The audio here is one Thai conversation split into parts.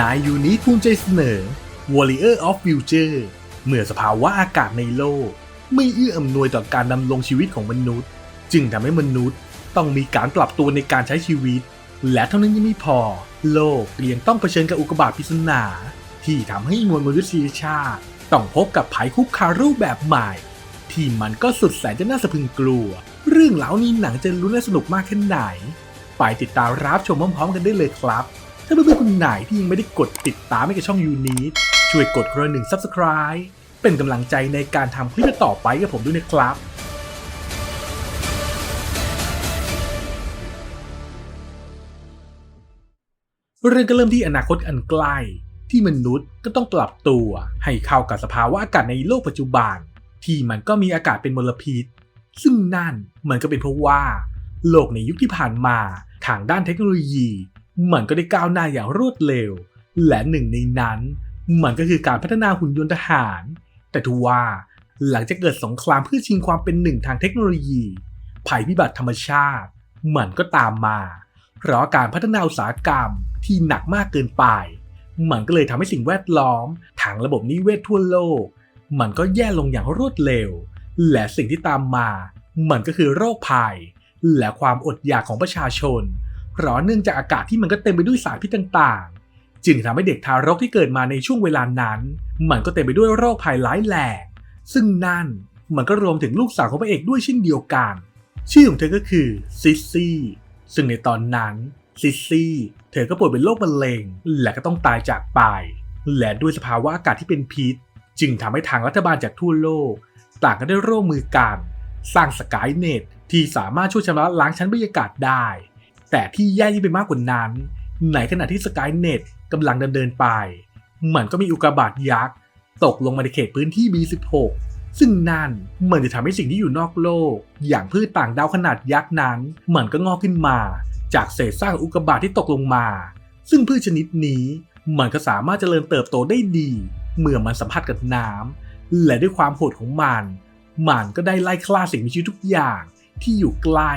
นายยูนิภูมิใจเสนอ Warrior of Future เมื่อสภาวะอากาศในโลก ไม่เอื้ออำนวยต่อการดำรงชีวิตของมนุษย์ จึงทำให้มนุษย์ต้องมีการปรับตัวในการใช้ชีวิต และเท่านั้นยังไม่พอ โลกยังต้องเผชิญกับอุกกาบาตปริศนา ที่ทำให้มวลมนุษยชาติต้องพบกับภัยคุกคามรูปแบบใหม่ ที่มันก็สุดแสนจะน่าสะพึงกลัว เรื่องเหล่านี้หนังจะลุ้นและสนุกมากแค่ไหน ไปติดตามรับชมพร้อมๆกันได้เลยครับ ถ้าเพื่อนๆคนไหนที่ยังไม่ได้กดติดตามให้กับช่องยูนิตช่วยกดคนละหนึ่ง Subscribe เป็นกำลังใจในการทำคลิปต่อไปกับผมด้วยนะครับเรื่องก็เริ่มที่อนาคตอันใกล้ที่มนุษย์ก็ต้องปรับตัว ให้เข้ากับสภาวะอากาศในโลกปัจจุบัน ที่มันก็มีอากาศเป็นมลพิษ ซึ่งนั่นมันก็เป็นเพราะว่า โลกในยุคที่ผ่านมาทางด้านเทคโนโลยี มันก็ได้ก้าวหน้าอย่างรวดเร็ว และหนึ่งในนั้น มันก็คือการพัฒนาหุ่นยนต์ทหาร แต่ทว่าหลังจากเกิดสงครามเพื่อชิงความเป็นหนึ่งทางเทคโนโลยี ภัยพิบัติธรรมชาติ มันก็ตามมา เพราะการพัฒนาอุตสาหกรรมที่หนักมากเกินไป มันก็เลยทำให้สิ่งแวดล้อมทางระบบนิเวศทั่วโลก มันก็แย่ลงอย่างรวดเร็ว และสิ่งที่ตามมา มันก็คือโรคภัย และความอดอยากของประชาชน ราะเนื่องจากอากาศที่มันก็เต็มไปด้วยสารพิษต่างๆ จึงทำให้เด็กทารกที่เกิดมาในช่วงเวลานั้น มันก็เต็มไปด้วยโรคภัยร้ายแรงซึ่งนั่นมันก็รวมถึงลูกสาวของพระเอกด้วยเช่นเดียวกัน ชื่อของเธอก็คือซิสซี่ซึ่งในตอนนั้นซิสซี่เธอก็ป่วยเป็นโรคมะเร็ง และก็ต้องตายจากไป และด้วยสภาวะอากาศที่เป็นพิษ จึงทำให้ทางรัฐบาลจากทั่วโลก ต่างก็ได้ร่วมมือกัน สร้างสกายเน็ตที่สามารถช่วยชำระล้างชั้นบรรยากาศได้ แต่ที่แย่ยิ่งไปมากกว่านั้น ในขณะที่สกายเน็ตกำลังดำเนินไป มันก็มีอุกกาบาตยักษ์ ตกลงมาในเขตพื้นที่ B16 ซึ่งนั่นมันจะทำให้สิ่งที่อยู่นอกโลก อย่างพืชต่างดาวขนาดยักษ์นั้น มันก็งอกขึ้นมา จากเศษซากอุกกาบาตที่ตกลงมา ซึ่งพืชชนิดนี้มันก็สามารถเจริญเติบโตได้ดี เมื่อมันสัมผัสกับน้ำและด้วยความโหดของมัน มันก็ได้ไล่ฆ่าสิ่งมีชีวิตทุกอย่างที่อยู่ใกล้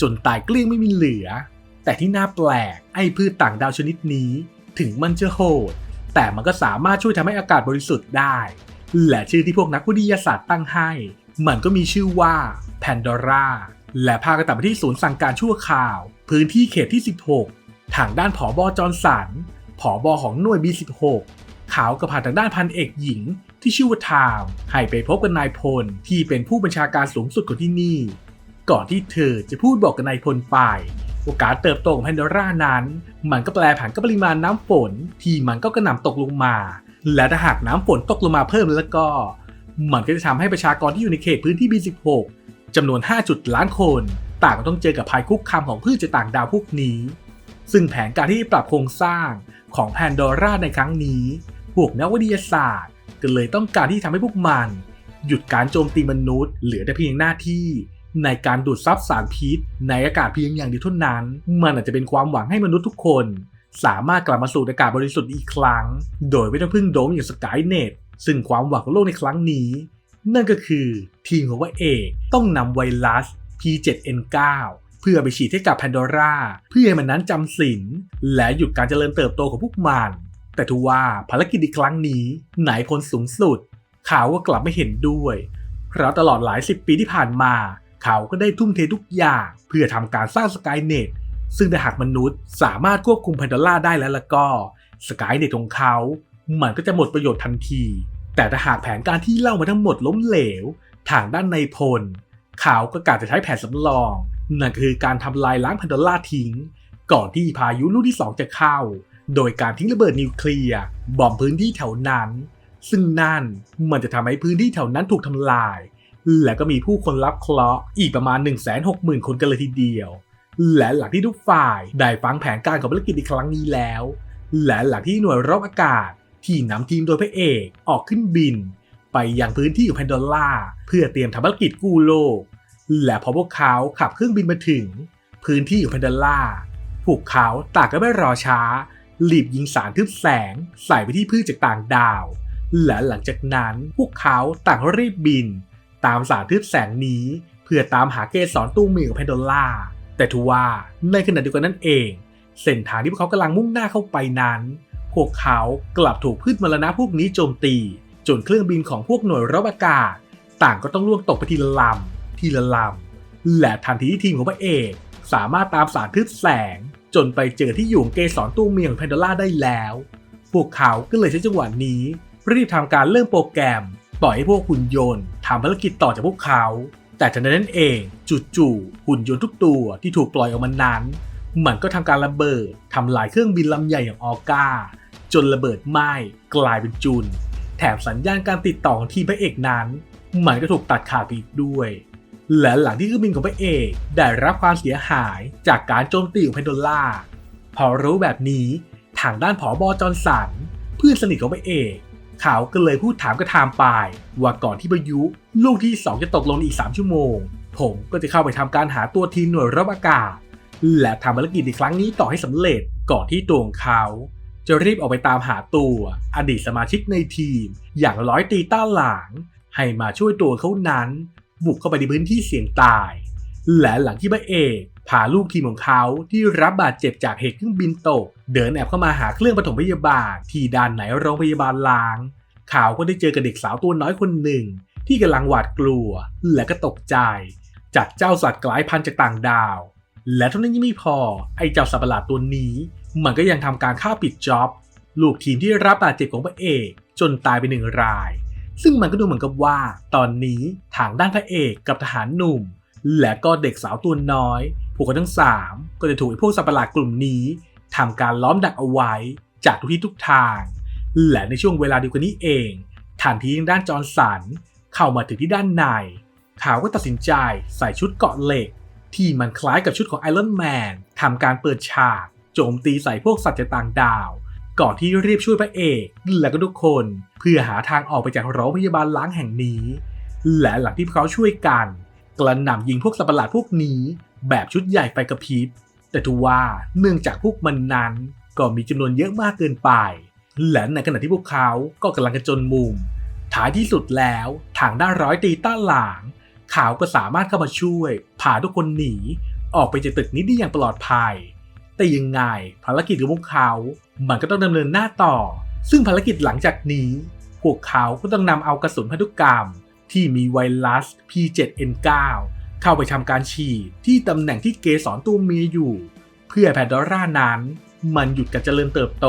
จนตายเกลี้ยงไม่มีเหลือ แต่ที่น่าแปลกไอ้พืชต่างดาวชนิดนี้ ถึงมันจะโหด แต่มันก็สามารถช่วยทำให้อากาศบริสุทธิ์ได้ และชื่อที่พวกนักวิทยาศาสตร์ตั้งให้ มันก็มีชื่อว่าแพนดอร่าและพากันตัดไปที่ศูนย์สั่งการชั่วคราว พื้นที่เขตที่ 16 ทางด้านผอบอจอร์นสันผอบอของหน่วย B16 ขาวกับผ่านทางด้านพันเอกหญิง ที่ชื่อว่าไทม์ให้ไปพบกับนายพลที่เป็นผู้บัญชาการสูงสุดของที่นี่ ก่อนที่เธอจะพูดบอกกับนายพลไป โอกาสเติบโตของแพนดอร่านั้น มันก็แปลผันกับปริมาณน้ำฝนที่มันก็กระหน่ำตกลงมา และถ้าหากน้ำฝนตกลงมาเพิ่มแล้วก็ มันก็จะทำให้ประชากรที่อยู่ในเขตพื้นที่ B16 จำนวน 5 จุดล้านคน ต่างก็ต้องเจอกับภัยคุกคามของพืชจากต่างดาวพวกนี้ ซึ่งแผนการที่ปรับโครงสร้างของแพนดอร่าในครั้งนี้ พวกนักวิทยาศาสตร์ก็เลยต้องการที่ทำให้พวกมัน หยุดการโจมตีมนุษย์ เหลือแต่เพียงหน้าที่ ในการดูดซับสารพิษ ในอากาศเพียงอย่างเดียวเท่านั้น มันอาจจะเป็นความหวังให้มนุษย์ทุกคน สามารถกลับมาสู่อากาศบริสุทธิ์อีกครั้ง โดยไม่ต้องพึ่งโดมอย่างสกายเน็ตซึ่งความหวังของโลกในครั้งนี้ นั่นก็คือทีมของว่าเอกต้องนำไวรัส P7N9 เพื่อไปฉีดให้กับแพนดอร่าเพื่อให้มันนั้นจำศีลและหยุดการเจริญเติบโตของพวกมัน แต่ทว่าภารกิจอีกครั้งนี้ไหนพลสูงสุดเขาวก็กลับไม่เห็นด้วยเพราะตลอดหลายสิบปีที่ผ่านมา เขาก็ได้ทุ่มเททุกอย่างเพื่อทำการสร้างสกายเน็ตซึ่งถ้าหากมนุษย์สามารถควบคุมแพนดอร่าได้แล้วแล้วก็สกายเน็ตของเขา มันก็จะหมดประโยชน์ทันที แต่ถ้าหากแผนการที่เล่ามาทั้งหมดล้มเหลว ทางด้านในพล เขาก็กาจะใช้แผนสำรอง นั่นคือการทำลายล้างแพนดอร่าทิ้ง ก่อนที่พายุลูกที่ 2 จะเข้า โดยการทิ้งระเบิดนิวเคลียร์บอมพื้นที่แถวนั้น ซึ่งนั่นมันจะทำให้พื้นที่แถวนั้นถูกทำลาย และก็มีผู้คนรับเคราะห์อีกประมาณ 160,000 คนกันเลยทีเดียว และหลังที่ทุกฝ่ายได้ฟังแผนการของภารกิจในครั้งนี้แล้ว และหลังที่หน่วยรบอากาศที่นำทีมโดยพระเอกออกขึ้นบิน ไปยังพื้นที่ของแพนดอร่าเพื่อเตรียมทำภารกิจกู้โลก และพอพวกเขาขับเครื่องบินมาถึง พื้นที่ของแพนดอร่าพวกเขาต่างก็ไม่รอช้ารีบยิงสารทึบแสงใส่ไปที่พืชจากต่างดาว และหลังจากนั้นพวกเขาต่างรีบบิน ตามสารทึบแสงนี้ เพื่อตามหาเกสรตู้มือของแพนโดอร่า แต่ทว่าในขณะเดียวกันนั่นเอง เส้นทางที่พวกเขากำลังมุ่งหน้าเข้าไปนั้น พวกเขากลับถูกพืชมรณะพวกนี้โจมตี จนเครื่องบินของพวกหน่วยรบอากาศ ต่างก็ต้องล่วงตกไปทีละลำทีละลำและทันทีที่ทีมของพระเอกสามารถตามสารทึบแสง จนไปเจอที่อยู่ของเกสรตู้เมียงแพนโดล่าได้แล้ว พวกเขาก็เลยใช้จังหวะนี้รีบทำการเริ่มโปรแกรม ปล่อยให้พวกหุ่นยนต์ทำภารกิจต่อจากพวกเขา แต่ทันใดนั้นเองจู่ๆหุ่นยนต์ทุกตัวที่ถูกปล่อยออกมานั้นมันก็ทำการระเบิดทำลายเครื่องบินลำใหญ่อย่างออก้า จนระเบิดไหม้กลายเป็นจุน แถมสัญญาณการติดต่อของทีมพระเอกนั้น มันก็ถูกตัดขาดไปอีกด้วย และหลังที่เครื่องบินของพระเอกได้รับความเสียหายจากการโจมตีของเพนโดล่าพอรู้แบบนี้ทางด้านผอบอจอร์นสัน เพื่อนสนิทของพระเอก ขาก็เลยพูดถามกระทามไปว่าก่อนที่พายุลูกที่ 2 จะตกลงอีก 3 ชั่วโมง ผมก็จะเข้าไปทำการหาตัวทีมหน่วยรับอากาศ และทำภารกิจในครั้งนี้ต่อให้สำเร็จก่อนที่ตัวของเขา จะรีบออกไปตามหาตัวอดีตสมาชิกในทีม อย่างร้อยตีต้าหลาง ให้มาช่วยตัวเขานั้น บุกเข้าไปในพื้นที่เสี่ยงตาย และหลังที่พระเอกพาลูกทีมของเขาที่รับบาดเจ็บจากเหตุเครื่องบินตก เดินแอบเข้ามาหาเครื่องปฐมพยาบาล ที่ด้านไหนโรงพยาบาลล้างเขาก็ได้เจอกับเด็กสาวตัวน้อยคนหนึ่ง ที่กำลังหวาดกลัว และก็ตกใจ จากเจ้าสัตว์กลายพันธุ์จากต่างดาว และเท่านั้นยังไม่พอไอ้เจ้าสัตว์ประหลาดตัวนี้ มันก็ยังทำการฆ่าปิดจ็อบลูกทีมที่รับบาดเจ็บของพระเอก จนตายไปหนึ่งราย ซึ่งมันก็ดูเหมือนกับว่า ตอนนี้ทางด้านพระเอกกับทหารหนุ่ม และก็เด็กสาวตัวน้อย พวกเขาทั้งสามก็จะถูกไอ้พวกสัตว์ประหลาดกลุ่มนี้ทำการล้อมดักเอาไว้จากทุกที่ทุกทาง และในช่วงเวลาเดียวกันนี้เองทันทีที่ด้านจอร์นสันเข้ามาถึงที่ด้านในเขาก็ตัดสินใจใส่ชุดเกาะเหล็ก ที่มันคล้ายกับชุดของไอรอนแมนทำการเปิดฉาก โจมตีใส่พวกสัตว์จากต่างดาว ก่อนที่รีบช่วยพระเอกและก็ทุกคนเพื่อหาทางออกไปจากโรงพยาบาลล้างแห่งนี้ และหลังที่เขาช่วยกัน กระหน่ำยิงพวกสัตว์ประหลาดพวกนี้ แบบชุดใหญ่ไฟกระพริบ แต่ทว่าเนื่องจากพวกมันนั้นก็มีจำนวนเยอะมากเกินไป และในขณะที่พวกเขาก็กำลังกระจนมุม ท้ายที่สุดแล้วทางด้านร้อยตีต้าหลางขาวก็สามารถเข้ามาช่วยพาทุกคนหนี ออกไปจากตึกนี้ได้อย่างปลอดภัย แต่ยังไงภารกิจของพวกเขา มันก็ต้องดำเนินหน้าต่อ ซึ่งภารกิจหลังจากนี้ พวกเขาก็ต้องนำเอากระสุนพันธุกรรม ที่มีไวรัส P7N9 เข้าไปทำการฉีดที่ตำแหน่งที่เกสรตัวเมียอยู่ เพื่อแพดอร่านั้น มันหยุดการเจริญเติบโต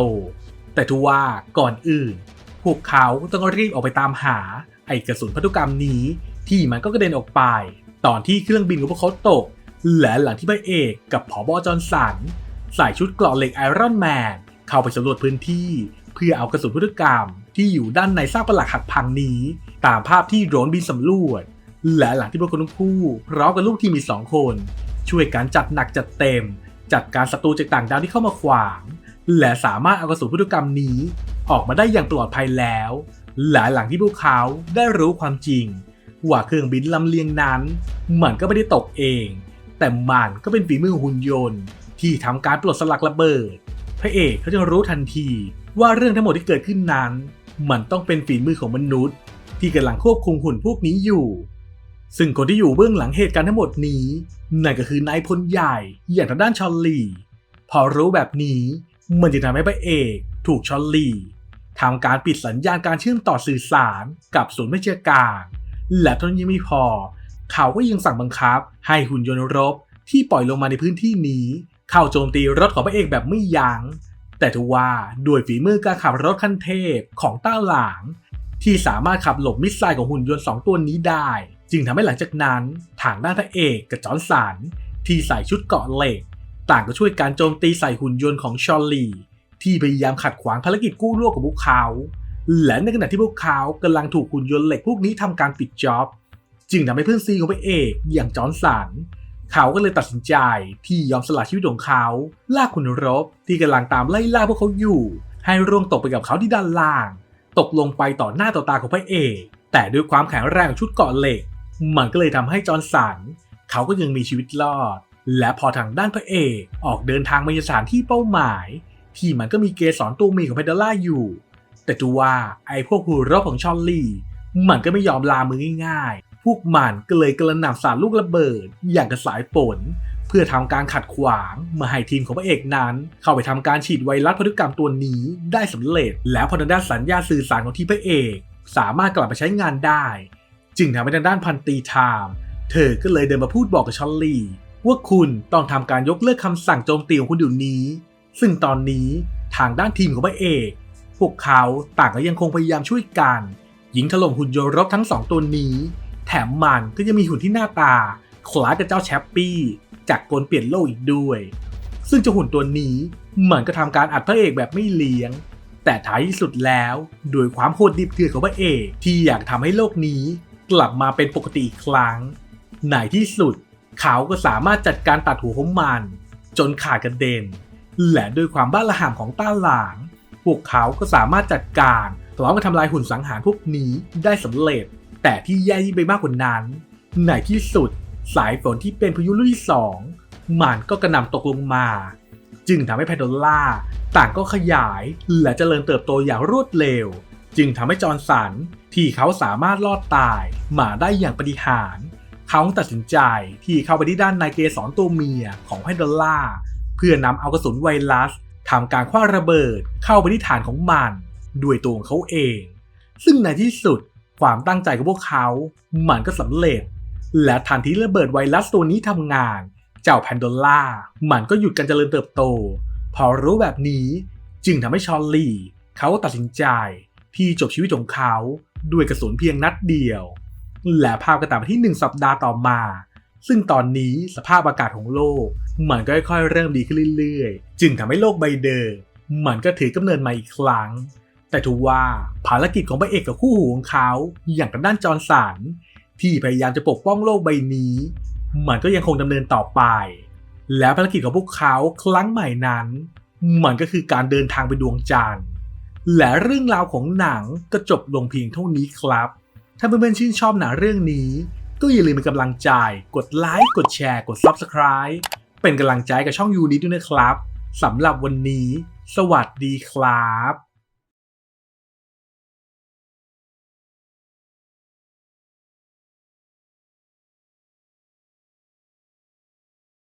แต่ทว่าก่อนอื่น พวกเขาต้องรีบออกไปตามหา ไอกระสุนพันธุกรรมนี้ ที่มันก็กระเด็นออกไป ตอนที่เครื่องบินของพวกเขาตก และหลังที่พระเอกกับผอบอจอร์นสันใส่ชุดเกราะเหล็กไอรอนแมนเข้าไปสำรวจพื้นที่ เพื่อเอากระสุนพันธุกรรมที่อยู่ด้านในซากปรักหักพังนี้ ตามภาพที่โดรนบินสำรวจ และหลังที่พวกคนทั้งคู่พร้อมกับลูกที่มี 2 คน ช่วยกันจัดหนักจัดเต็ม จัดการศัตรูจากต่างดาวที่เข้ามาขวาง และสามารถเอากระสุนพันธุกรรมนี้ออกมาได้อย่างปลอดภัยแล้วและหลังที่พวกเขาได้รู้ความจริง ว่าเครื่องบินลำเลียงนั้น มันก็ไม่ได้ตกเอง แต่มันก็เป็นฝีมือหุ่นยนต์ ที่ทำการปลดสลักระเบิด พระเอกเขาจะรู้ทันทีว่าเรื่องทั้งหมดที่เกิดขึ้นนั้น มันต้องเป็นฝีมือของมนุษย์ ที่กำลังควบคุมหุ่นพวกนี้อยู่ ซึ่งคนที่อยู่เบื้องหลังเหตุการณ์ทั้งหมดนี้ นั่นก็คือนายพลใหญ่อย่างทางด้านชอลลี่ พอรู้แบบนี้มันจะทำให้พระเอกถูกชอลลี่ทำการปิดสัญญาณการเชื่อมต่อสื่อสารกับศูนย์วิชาการ และเท่านั้นยังไม่พอ เขาก็ยังสั่งบังคับ ให้หุ่นยนต์รบที่ปล่อยลงมาในพื้นที่นี้ เข้าโจมตีรถของพระเอกแบบไม่ยัง้งแต่ทว่าด้วยฝีมือการขับรถขั้นเทพของต้าหลาง ที่สามารถขับหลบมิสไซล์ของหุ่นยนต์สองตัวนี้ได้ จึงทำให้หลังจากนั้นทางด้านพระเอกกับจอร์นสันที่ใส่ชุดเกาะเหล็ก ต่างก็ช่วยการโจมตีใส่หุ่นยนต์ของชอลลีที่พยายามขัดขวางภารกิจกู้โลกของพวกเขา และในขณะที่พวกเขากำลังถูกหุ่นยนต์เหล็กพวกนี้ทำการปิดจ็อบจึงทำให้เพื่อนซีของพระเอกอย่างจอร์นสันเขาก็เลยตัดสินใจที่ยอมสละชีวิตของเขาลากคุณรบที่กำลังตามไล่ล่าพวกเขาอยู่ ให้ร่วงตกไปกับเขาที่ด้านล่าง ตกลงไปต่อหน้าต่อตาของพระเอก แต่ด้วยความแข็งแรงของชุดเกาะเหล็ก มันก็เลยทำให้จอร์นสัน เขาก็ยังมีชีวิตรอด และพอทางด้านพระเอกออกเดินทางมายังสถานที่เป้าหมาย ที่มันก็มีเกสรตัวมีของเพดล่าอยู่ แต่ดูว่าไอ้พวกหูรบของชอลลี่ มันก็ไม่ยอมลามือง่ายๆ พวกมันก็เลยกระหน่ำสาดลูกระเบิด อย่างกระสายฝน พื่อทำการขัดขวางไมาให้ทีมของพระเอกนั้น เข้าไปทำการฉีดไวรัสพันธุกรรมตัวนี้ได้สำเร็จ แล้วพอทางด้านสัญญาสื่อสารของทีมพระเอก สามารถกลับมาใช้งานได้ จึงทำให้ทางด้านพันตีไทม์เธอก็เลยเดินมาพูดบอกกับชอลลี่ ว่าคุณต้องทำการยกเลิกคำสั่งโจมตีของคุณเดี๋ยวนี้ ซึ่งตอนนี้ทางด้านทีมของพระเอก พวกเขาต่างก็ยังคงพยายามช่วยกันยิงถล่มหุ่นยนต์รบทั้งสองตัวนี้ แถมมันก็ยังมีหุ่นที่หน้าตาคล้ายกับเจ้าแชปปี้ จากกลเปลี่ยนโลกอีกด้วย ซึ่งเจ้าหุ่นตัวนี้เหมือนก็ทำการอัดพระเอกแบบไม่เลี้ยง แต่ท้ายที่สุดแล้วโดยความโหดดิบเถื่อนของพระเอกที่อยากทำให้โลกนี้ กลับมาเป็นปกติอีกครั้งในที่สุด เขาก็สามารถจัดการตัดหัวของมัน จนขาดกระเด็น และด้วยความบ้าระห่ำของต้าหลาง พวกเขาก็สามารถจัดการพร้อมกับทำลายหุ่นสังหารพวกนี้ได้สำเร็จ แต่ที่แย่ยิ่งไปมากกว่านั้น ในที่สุด สายฝนที่เป็นพายุลูกที่สองมันก็กระหน่ำตกลงมา จึงทำให้แพนโดล่าต่างก็ขยายและเจริญเติบโตอย่างรวดเร็ว จึงทำให้จอร์นสันที่เขาสามารถรอดตายมาได้อย่างปฏิหาร เขาตัดสินใจที่เข้าไปที่ด้านในเกสรตัวเมียของแพนโดล่าเพื่อนำเอากระสุนไวรัสทำการคว้างระเบิดเข้าไปที่ฐานของมัน ด้วยตัวของเขาเอง ซึ่งในที่สุดความตั้งใจของพวกเขา มันก็สำเร็จ และทันทีระเบิดไวรัสตัวนี้ทำงาน เจ้าแพนโดล่ามันก็หยุดการเจริญเติบโต พอรู้แบบนี้จึงทำให้ชอลลี่เขาตัดสินใจที่จบชีวิตของเขาด้วยกระสุนเพียงนัดเดียว และภาพก็ตัดมที่ 1 สัปดาห์ต่อมา ซึ่งตอนนี้สภาพอากาศของโลก มันก็ค่อยๆเริ่มดีขึ้นเรื่อยๆ จึงทำให้โลกใบเดิมมันก็ถือกำเนิดมาอีกครั้ง แต่ทว่าภารกิจของพระเอกกับคู่หูของเขา อย่างทางด้านจอร์สัน ที่พยายามจะปกป้องโลกใบนี้ มันก็ยังคงดำเนินต่อไป และภารกิจของพวกเขาครั้งใหม่นั้น มันก็คือการเดินทางไปดวงจันทร์และเรื่องราวของหนังก็จบลงเพียงเท่านี้ครับ ถ้าเพื่อนๆชื่นชอบหนังเรื่องนี้ ก็อย่าลืมเป็นกำลังใจ กดไลค์ กดแชร์ กด Subscribe เป็นกำลังใจกับช่องยูนิด้วยนะครับสำหรับวันนี้ สวัสดีครับ